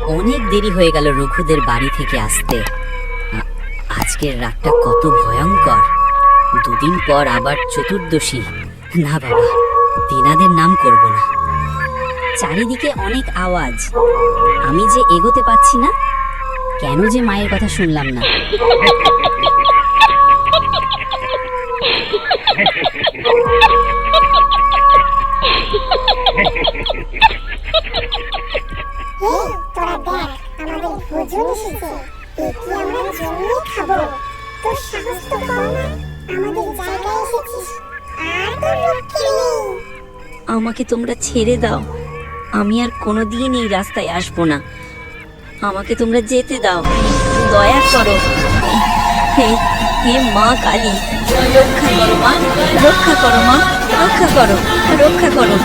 অনেক দেরি হয়ে গেল রঘুদের বাড়ি থেকে আসতে। আজকের রাতটা কত ভয়ঙ্কর। দুদিন পর আবার চতুর্দশী। না বাবা, তিনাদের নাম করব না। চারিদিকে অনেক আওয়াজ। আমি যে এগোতে পাচ্ছি না, কেন যে মায়ের কথা শুনলাম না? এসেছে আমরা জমিয়ে খাব তোর সাহস তো কম আমাদের জায়গায় এসেছিস আর তোর আমাকে তোমরা ছেড়ে দাও। আমি আর কোনোদিন এই রাস্তায় আসব না। আমাকে তোমরা যেতে দাও। দয়া করো। হে হে মা কালী, রক্ষা করো মা, রক্ষা করো মা, রক্ষা করো রক্ষা করো।